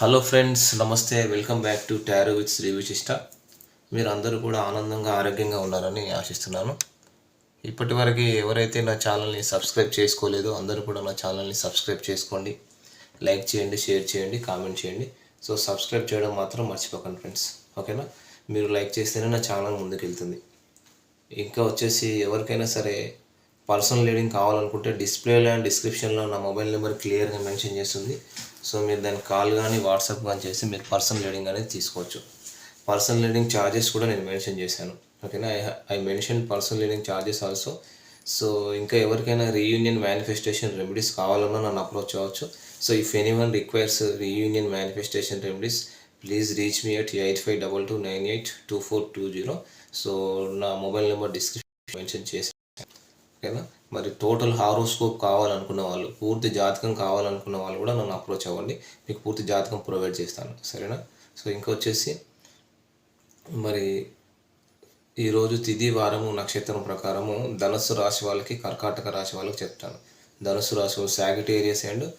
Hello friends నమస్తే welcome back to tarot with Shri Vishishta మీరు అందరూ కూడా ఆనందంగా ఆరోగ్యంగా ఉన్నారని ఆశిస్తున్నాను. ఇప్పటివరకు ఎవరైతే నా ఛానల్ని సబ్స్క్రైబ్ చేసుకోలేదో అందరూ కూడా నా ఛానల్ని సబ్స్క్రైబ్ చేసుకోండి. లైక్ చేయండి షేర్ చేయండి కామెంట్ చేయండి. సో సబ్స్క్రైబ్ చేయడం మాత్రం మర్చిపోకండి ఫ్రెండ్స్ ఓకేనా? మీరు లైక్ చేస్తేనే నా ఛానల్ ముందుకు వెళ్తుంది ఇంకా వచ్చేసి ఎవరికైనా సరే పర్సనల్ రీడింగ్ కావాలనుకుంటే డిస్ప్లేలో అండ్ డిస్క్రిప్షన్లో నా మొబైల్ నెంబర్ క్లియర్గా మెన్షన్ చేస్తుంది. సో మీరు దాన్ని కాల్ కానీ వాట్సాప్ కానీ చేసి మీరు పర్సనల్ రీడింగ్ అనేది తీసుకోవచ్చు. పర్సనల్ రీడింగ్ ఛార్జెస్ కూడా నేను మెన్షన్ చేశాను. ఓకేనా? I I mention personal reading charges also. So ఇంకా ఎవరికైనా రీయూనియన్ మేనిఫెస్టేషన్ రెమెడీస్ కావాలన్నా నన్ను అప్రోచ్ అవ్వచ్చు. So if any one requires reunion manifestation remedies please reach me at eight five double two nine eight two four two zero so నా mobile number description mention చేసి ఓకేనా? మరి total horoscope కావాలనుకున్న వాళ్ళు పూర్తి జాతకం కావాలనుకున్న వాళ్ళు కూడా నన్ను అప్రోచ్ అవ్వండి. మీకు పూర్తి జాతకం ప్రొవైడ్ చేస్తాను. సరేనా? సో ఇంకా వచ్చేసి మరి ఈరోజు తిథి వారము నక్షత్రం ప్రకారము ధనుస్సు రాశి వాళ్ళకి కర్కాటక రాశి వాళ్ళకి చెప్తాను. ధనుస్సు రాశి వాళ్ళు సాగిటేరియస్ అండ్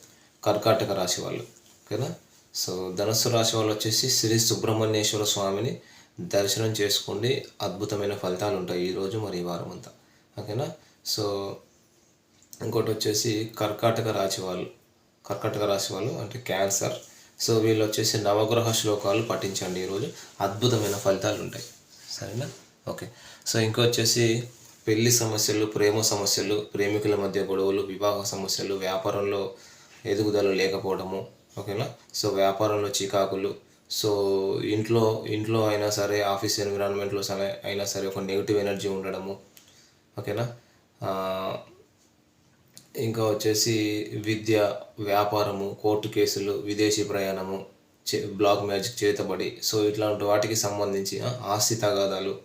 కర్కాటక రాశి వాళ్ళు. ఓకేనా? సో ధనుస్సు రాశి వాళ్ళు వచ్చేసి శ్రీ సుబ్రహ్మణ్యేశ్వర స్వామిని దర్శనం చేసుకోండి. అద్భుతమైన ఫలితాలు ఉంటాయి ఈరోజు మరి ఈ వారం అంతా ఓకేనా? సో ఇంకోటి వచ్చేసి కర్కాటక రాశి వాళ్ళు కర్కాటక రాశి వాళ్ళు అంటే క్యాన్సర్. సో వీళ్ళు వచ్చేసి నవగ్రహ శ్లోకాలు పఠించండి ఈరోజు. అద్భుతమైన ఫలితాలు ఉంటాయి సరేనా? ఓకే. సో ఇంకా వచ్చేసి పెళ్ళి సమస్యలు ప్రేమ సమస్యలు ప్రేమికుల మధ్య గొడవలు వివాహ సమస్యలు వ్యాపారంలో ఎదుగుదల లేకపోవడము. ఓకేనా? సో వ్యాపారంలో చికాకులు. సో ఇంట్లో ఇంట్లో అయినా సరే ఆఫీస్ ఎన్విరాన్మెంట్లో సరే అయినా సరే ఒక నెగిటివ్ ఎనర్జీ ఉండడము. ఓకేనా? ఇంకా వచ్చేసి విద్య వ్యాపారము కోర్టు కేసులు విదేశీ ప్రయాణము చే- బ్లాక్ మ్యాజిక్ చేతబడి సో ఇట్లాంటి వాటికి సంబంధించి ఆస్తి తగాదాలు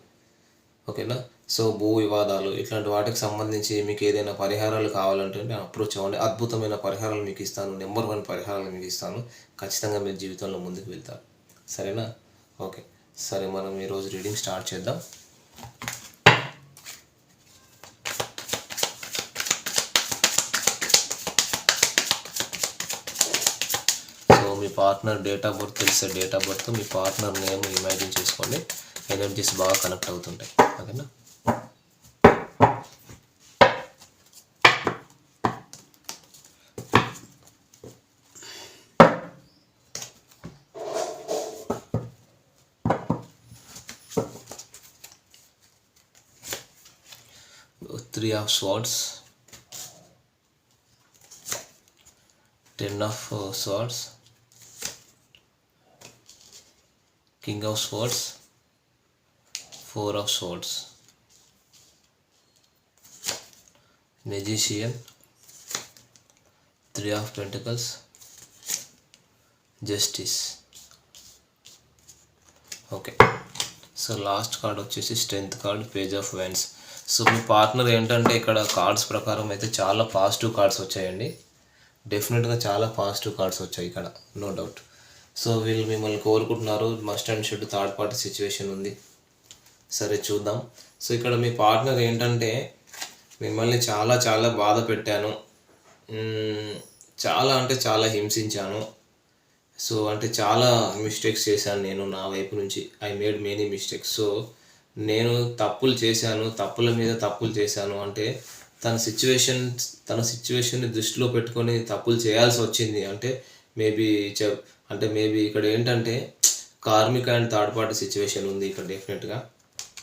ఓకేనా? సో భూ వివాదాలు ఇట్లాంటి వాటికి సంబంధించి మీకు ఏదైనా పరిహారాలు కావాలంటే నేను అప్రోచ్ అవ్వండి. అద్భుతమైన పరిహారాలు మీకు ఇస్తాను నెంబర్ వన్ పరిహారాలు మీకు ఇస్తాను. ఖచ్చితంగా మీరు జీవితంలో ముందుకు వెళ్తారు. సరేనా? ఓకే. సరే మనం ఈరోజు రీడింగ్ స్టార్ట్ చేద్దాం సో మీ పార్ట్నర్ డేట్ ఆఫ్ బర్త్ తెలిసే డేట్ ఆఫ్ బర్త్ మీ పార్ట్నర్ నేమ్ ఇమాజిన్ చేసుకోండి. ఎనర్జీస్ బాగా కనెక్ట్ అవుతుంటాయి. ఓకేనా? Three of swords ten of swords king of swords four of swords magician three of pentacles justice okay so last card వచ్చేసి strength card page of wands so me partner ఏంటంటే ఇక్కడ cards ప్రకారం అయితే చాలా positive cards వచ్చాయండి. డెఫినెట్గా చాలా positive cards వచ్చాయి ఇక్కడ. నో డౌట్ సో వీళ్ళు మిమ్మల్ని కోరుకుంటున్నారు. Must and should third party situation ఉంది. సరే చూద్దాం. సో ఇక్కడ మీ పార్ట్నర్ ఏంటంటే మిమ్మల్ని చాలా చాలా బాధ పెట్టాను. చాలా అంటే చాలా హింసించాను. సో అంటే చాలా మిస్టేక్స్ చేశాను నేను నా వైపు నుంచి. I made many mistakes so నేను తప్పులు చేశాను తప్పుల మీద తప్పులు చేశాను. అంటే తన సిచ్యువేషన్ తన సిచ్యువేషన్ని దృష్టిలో పెట్టుకొని తప్పులు చేయాల్సి వచ్చింది. అంటే మేబీ చె అంటే మేబీ ఇక్కడ ఏంటంటే కార్మిక అండ్ థర్డ్ పార్టీ సిచ్యువేషన్ ఉంది ఇక్కడ డెఫినెట్గా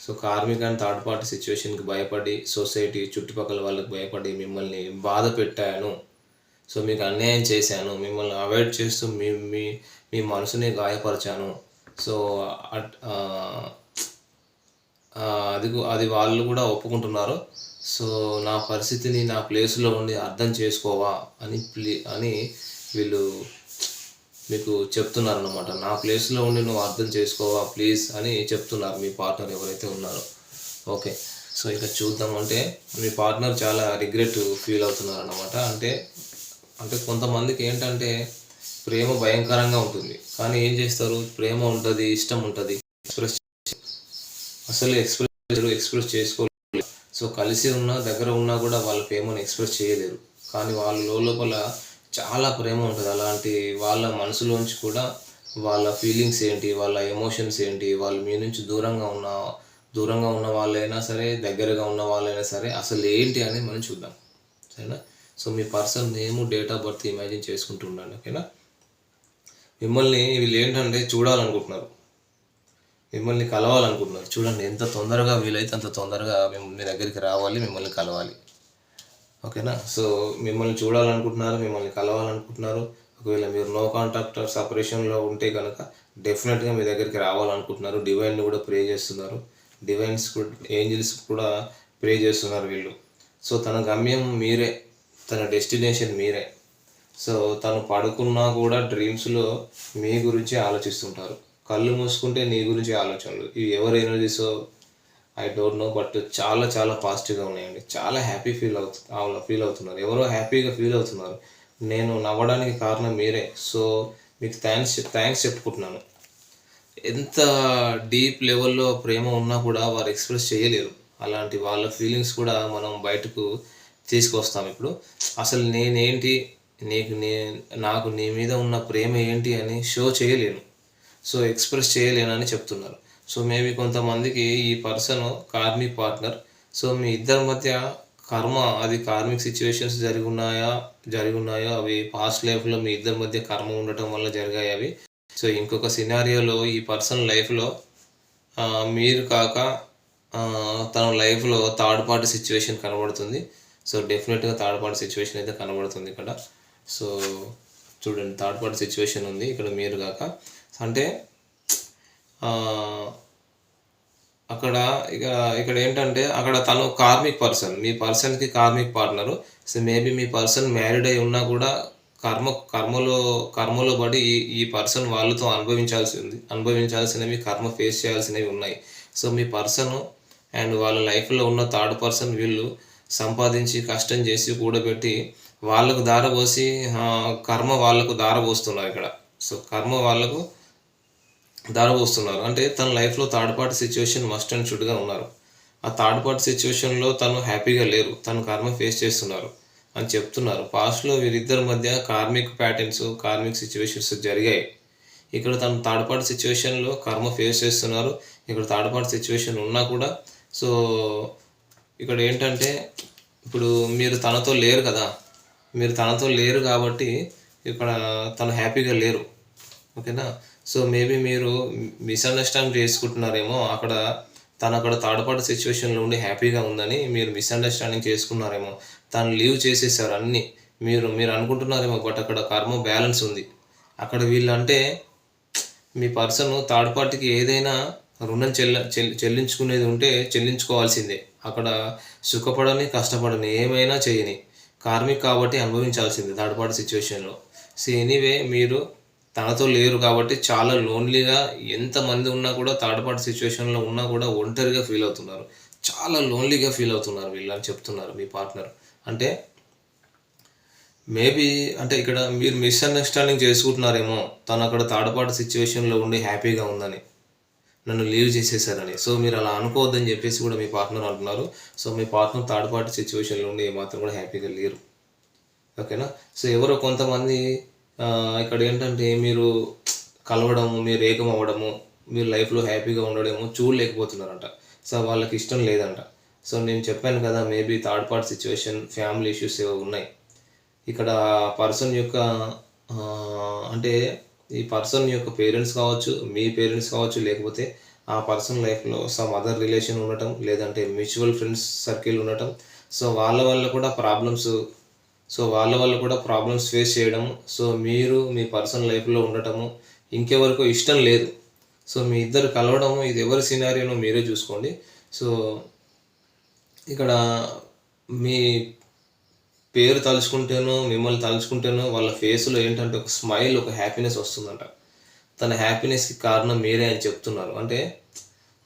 సో కార్మిక అండ్ థర్డ్ పార్టీ సిచ్యువేషన్కి భయపడి సొసైటీ చుట్టుపక్కల వాళ్ళకి భయపడి మిమ్మల్ని బాధ పెట్టాను. సో మీకు అన్యాయం చేశాను. మిమ్మల్ని అవాయిడ్ చేస్తూ మీ మీ మీ మనసుని గాయపరిచాను. సో అట్- అది అది వాళ్ళు కూడా ఒప్పుకుంటున్నారు. సో నా పరిస్థితిని నా ప్లేస్లో ఉండి అర్థం చేసుకోవా అని ప్లీ అని వీళ్ళు మీకు చెప్తున్నారు అనమాట నా ప్లేస్లో ఉండి నువ్వు అర్థం చేసుకోవా ప్లీజ్ అని చెప్తున్నారు మీ పార్ట్నర్ ఎవరైతే ఉన్నారో. ఓకే. సో ఇక చూద్దాం అంటే మీ పార్ట్నర్ చాలా రిగ్రెట్ ఫీల్ అవుతున్నారు అనమాట అంటే అంటే కొంతమందికి ఏంటంటే ప్రేమ భయంకరంగా ఉంటుంది. కానీ ఏం చేస్తారు? ప్రేమ ఉంటుంది ఇష్టం ఉంటుంది. ఎక్స్ప్రెస్ అసలు ఎక్స్ప్రెస్ ఎక్స్ప్రెస్ చేసుకోలేదు సో కలిసి ఉన్నా దగ్గర ఉన్నా కూడా వాళ్ళ ప్రేమను ఎక్స్ప్రెస్ చేయలేరు. కానీ వాళ్ళు లోపల చాలా ప్రేమ ఉంటుంది. అలాంటి వాళ్ళ మనసులోంచి కూడా వాళ్ళ ఫీలింగ్స్ ఏంటి వాళ్ళ ఎమోషన్స్ ఏంటి వాళ్ళు మీ నుంచి దూరంగా ఉన్న దూరంగా ఉన్న వాళ్ళైనా సరే దగ్గరగా ఉన్న వాళ్ళైనా సరే అసలు ఏంటి అని మనం చూద్దాం. సరేనా? So me person name date of birth imagine చేసుకుంటూ ఉండండి ఓకేనా? మిమ్మల్ని వీళ్ళు ఏంటంటే చూడాలనుకుంటున్నారు. మిమ్మల్ని కలవాలనుకుంటున్నారు. చూడండి ఎంత తొందరగా వీలైతే అంత తొందరగా మేము మీ దగ్గరికి రావాలి మిమ్మల్ని కలవాలి. ఓకేనా? సో మిమ్మల్ని చూడాలనుకుంటున్నారు మిమ్మల్ని కలవాలనుకుంటున్నారు. ఒకవేళ మీరు నో కాంటాక్ట్ సపరేషన్లో ఉంటే కనుక డెఫినెట్గా మీ దగ్గరికి రావాలనుకుంటున్నారు. డివైన్ని కూడా ప్రే చేస్తున్నారు. డివైన్స్ కూడా ఏంజిల్స్ కూడా ప్రే చేస్తున్నారు వీళ్ళు. సో తన గమ్యం మీరే. తన డెస్టినేషన్ మీరే. సో తను పడుకున్నా కూడా డ్రీమ్స్లో మీ గురించి ఆలోచిస్తుంటారు. కళ్ళు మూసుకుంటే నీ గురించి ఆలోచనలు. ఇవి ఎవరు ఎనర్జీసో ఐ డోంట్ నో బట్ చాలా చాలా పాజిటివ్గా ఉన్నాయండి. చాలా హ్యాపీ ఫీల్ అవుతు ఫీల్ అవుతున్నారు. ఎవరో హ్యాపీగా ఫీల్ అవుతున్నారు. నేను నవ్వడానికి కారణం మీరే. సో మీకు థ్యాంక్స్ థ్యాంక్స్ చెప్పుకుంటున్నాను. ఎంత డీప్ లెవెల్లో ప్రేమ ఉన్నా కూడా వారు ఎక్స్ప్రెస్ చేయలేరు. అలాంటి వాళ్ళ ఫీలింగ్స్ కూడా మనం బయటకు తీసుకొస్తాం ఇప్పుడు. అసలు నేనేంటి? నీకు నే నాకు నీ మీద ఉన్న ప్రేమ ఏంటి అని షో చేయలేను. సో ఎక్స్ప్రెస్ చేయలేనని చెప్తున్నారు. సో మేబీ కొంతమందికి ఈ పర్సన్ కార్మిక్ పార్ట్నర్. సో మీ ఇద్దరి మధ్య కర్మ అది కార్మిక్ సిచ్యువేషన్స్ జరిగి ఉన్నాయా జరిగి ఉన్నాయో అవి పాస్ట్ లైఫ్లో మీ ఇద్దరి మధ్య కర్మ ఉండటం వల్ల జరిగాయి అవి? సో ఇంకొక సినారియోలో ఈ పర్సన్ లైఫ్లో మీరు కాక తన లైఫ్లో థర్డ్ పార్టీ సిచ్యువేషన్ కనబడుతుంది. సో డెఫినెట్గా థర్డ్ పార్టీ సిచ్యువేషన్ అయితే కనబడుతుంది ఇక్కడ. సో చూడండి థర్డ్ పార్టీ సిచ్యువేషన్ ఉంది. ఇక్కడ మీరు కాక. అంటే అక్కడ ఇక ఇక్కడ ఏంటంటే అక్కడ తను కార్మిక్ పర్సన్ మీ పర్సన్కి కార్మిక్ పార్ట్నరు. సో మేబీ మీ పర్సన్ మ్యారీడ్ అయి ఉన్నా కూడా కర్మ కర్మలో కర్మలో పడి ఈ ఈ పర్సన్ వాళ్ళతో అనుభవించాల్సి ఉంది అనుభవించాల్సినవి కర్మ ఫేస్ చేయాల్సినవి ఉన్నాయి. సో మీ పర్సన్ అండ్ వాళ్ళ లైఫ్లో ఉన్న థర్డ్ పర్సన్ వీళ్ళు సంపాదించి కష్టం చేసి కూడబెట్టి వాళ్ళకు దారబోసి కర్మ వాళ్ళకు దారబోస్తున్నారు ఇక్కడ. సో కర్మ వాళ్ళకు దారబోస్తున్నారు. అంటే తన లైఫ్లో third party situation must and షుడ్గా ఉన్నారు. ఆ థర్డ్ పార్టీ సిచ్యువేషన్లో తను హ్యాపీగా లేరు. తను కర్మ ఫేస్ చేస్తున్నారు అని చెప్తున్నారు. పాస్ట్లో వీరిద్దరి మధ్య కార్మిక్ ప్యాటర్న్స్ కార్మిక్ సిచ్యువేషన్స్ జరిగాయి. ఇక్కడ తను థర్డ్ పార్టీ సిచ్యువేషన్లో కర్మ ఫేస్ చేస్తున్నారు. ఇక్కడ థర్డ్ పార్టీ సిచ్యువేషన్ ఉన్నా కూడా సో ఇక్కడ ఏంటంటే ఇప్పుడు మీరు తనతో లేరు కదా. మీరు తనతో లేరు కాబట్టి ఇక్కడ తను హ్యాపీగా లేరు. ఓకేనా? సో మేబీ మీరు మిస్అండర్స్టాండ్ చేసుకుంటున్నారేమో అక్కడ తను అక్కడ థర్డ్ పార్టీ సిచ్యువేషన్లో ఉండి హ్యాపీగా ఉందని మీరు మిస్అండర్స్టాండింగ్ చేసుకున్నారేమో. తను లీవ్ చేసేసారు అన్నీ. మీరు మీరు అనుకుంటున్నారేమో బట్ అక్కడ కర్మ బ్యాలెన్స్ ఉంది. అక్కడ వీళ్ళంటే మీ పర్సన్ థర్డ్ పార్టీకి ఏదైనా రుణం చెల్ల చెల్లించుకునేది ఉంటే చెల్లించుకోవాల్సిందే. అక్కడ సుఖపడని కష్టపడని ఏమైనా చేయని కార్మిక్ కాబట్టి అనుభవించాల్సిందే థర్డ్ పార్టీ సిచ్యువేషన్లో. సో ఎనీవే మీరు తనతో లేరు కాబట్టి చాలా లోన్లీగా ఎంతమంది ఉన్నా కూడా థర్డ్ పార్టీ సిచ్యువేషన్లో ఉన్నా కూడా ఒంటరిగా ఫీల్ అవుతున్నారు. చాలా లోన్లీగా ఫీల్ అవుతున్నారు వీళ్ళు అని చెప్తున్నారు మీ పార్ట్నర్ అంటే మేబీ అంటే ఇక్కడ మీరు మిస్అండర్స్టాండింగ్ చేసుకుంటున్నారేమో తను అక్కడ థర్డ్ పార్టీ సిచ్యువేషన్లో ఉండి హ్యాపీగా ఉందని నన్ను లీవ్ చేసేసారని. సో మీరు అలా అనుకోవద్దని చెప్పేసి కూడా మీ పార్ట్నర్ అంటున్నారు. సో మీ పార్ట్నర్ థర్డ్ పార్టీ సిచ్యువేషన్లో ఉండి ఏమాత్రం కూడా హ్యాపీగా లేరు. ఓకేనా? సో ఎవరో కొంతమంది ఇక్కడ ఏంటంటే మీరు కలవడము మీరు ఏకం అవ్వడము మీరు లైఫ్లో హ్యాపీగా ఉండడము చూడలేకపోతున్నారంట. సో వాళ్ళకి ఇష్టం లేదంట. సో నేను చెప్పాను కదా maybe third part situation family issues ఏవో ఉన్నాయి. ఇక్కడ పర్సన్ యొక్క అంటే ఈ పర్సన్ యొక్క పేరెంట్స్ కావచ్చు మీ పేరెంట్స్ కావచ్చు లేకపోతే ఆ పర్సన్ లైఫ్లో సమ్ అదర్ రిలేషన్ ఉండటం లేదంటే మ్యూచువల్ ఫ్రెండ్స్ సర్కిల్ ఉండటం. సో వాళ్ళ వల్ల కూడా ప్రాబ్లమ్స్ సో వాళ్ళ వల్ల కూడా ప్రాబ్లమ్స్ ఫేస్ చేయడం సో మీరు మీ పర్సనల్ లైఫ్లో ఉండటము ఇంకెవరికో ఇష్టం లేదు. సో మీ ఇద్దరు కలవడము ఇది ఎవరి సినారియోనో మీరే చూసుకోండి. సో ఇక్కడ మీ పేరు తలుచుకుంటేనో మిమ్మల్ని తలుచుకుంటేనో వాళ్ళ ఫేస్లో ఏంటంటే ఒక స్మైల్ ఒక హ్యాపీనెస్ వస్తుందంట. తన హ్యాపీనెస్కి కారణం మీరే అని చెప్తున్నారు. అంటే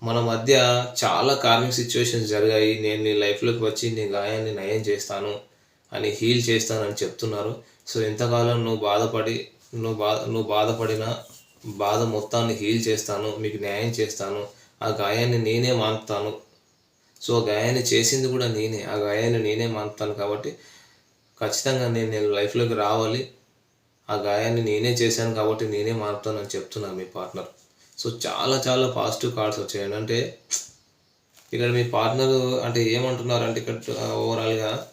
మన మధ్య చాలా కార్మిక్ సిచ్యువేషన్స్ జరిగాయి. నేను నీ లైఫ్లోకి వచ్చి నీ గాయాన్ని నయం చేస్తాను. అని హీల్ చేస్తానని చెప్తున్నారు. సో ఎంతకాలం నువ్వు బాధపడి నువ్వు బాధ నువ్వు బాధపడిన బాధ మొత్తాన్ని హీల్ చేస్తాను మీకు న్యాయం చేస్తాను. ఆ గాయాన్ని నేనే మానుతాను. సో ఆ గాయాన్ని చేసింది కూడా నేనే. ఆ గాయాన్ని నేనే మానుతాను కాబట్టి ఖచ్చితంగా నేను నేను లైఫ్లోకి రావాలి. ఆ గాయాన్ని నేనే చేశాను కాబట్టి నేనే మారుతాను అని చెప్తున్నాను మీ పార్ట్నర్. సో చాలా చాలా పాజిటివ్ కార్డ్స్ వచ్చాయండి. అంటే ఇక్కడ మీ పార్ట్నర్ అంటే ఏమంటున్నారు అంటే ఇక్కడ ఓవరాల్గా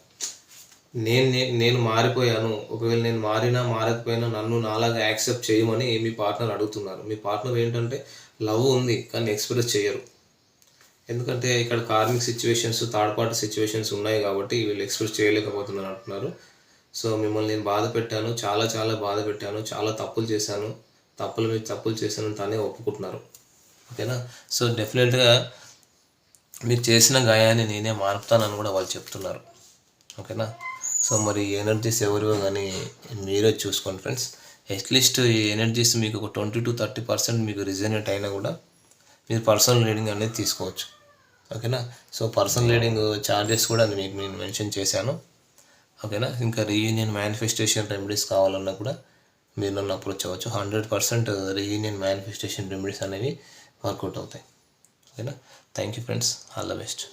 నేను నేను మారిపోయాను. ఒకవేళ నేను మారినా మారకపోయినా నన్ను నాలాగా యాక్సెప్ట్ చేయమని మీ పార్ట్నర్ అడుగుతున్నారు. మీ పార్ట్నర్ ఏంటంటే లవ్ ఉంది కానీ ఎక్స్ప్రెస్ చేయరు. ఎందుకంటే ఇక్కడ karmic situations third party situations ఉన్నాయి కాబట్టి వీళ్ళు ఎక్స్ప్రెస్ చేయలేకపోతున్నారు అంటున్నారు. సో మిమ్మల్ని నేను బాధ పెట్టాను చాలా చాలా బాధ పెట్టాను చాలా తప్పులు చేశాను. తప్పులు మీద తప్పులు చేశాను తనే ఒప్పుకుంటున్నారు. ఓకేనా? సో డెఫినెట్గా మీరు చేసిన గాయాన్ని నేనే మారుపుతానని కూడా వాళ్ళు చెప్తున్నారు. ఓకేనా? సో మరి ఎనర్జీస్ ఎవరివో కానీ మీరే చూసుకోండి ఫ్రెండ్స్ అట్లీస్ట్ ఈ ఎనర్జీస్ మీకు ఒక ట్వంటీ టు థర్టీ పర్సెంట్ మీకు రిజనేట్ అయినా కూడా మీరు పర్సనల్ రీడింగ్ అనేది తీసుకోవచ్చు. ఓకేనా సో పర్సనల్ రీడింగ్ ఛార్జెస్ కూడా మీకు నేను మెన్షన్ చేశాను. ఓకేనా ఇంకా రీయూనియన్ మేనిఫెస్టేషన్ రెమెడీస్ కావాలన్నా కూడా మీరు నన్ను అప్రోచ్ అవ్వచ్చు. Hundred percent reunion manifestation remedies అనేవి వర్కౌట్ అవుతాయి. ఓకేనా thank you friends all the best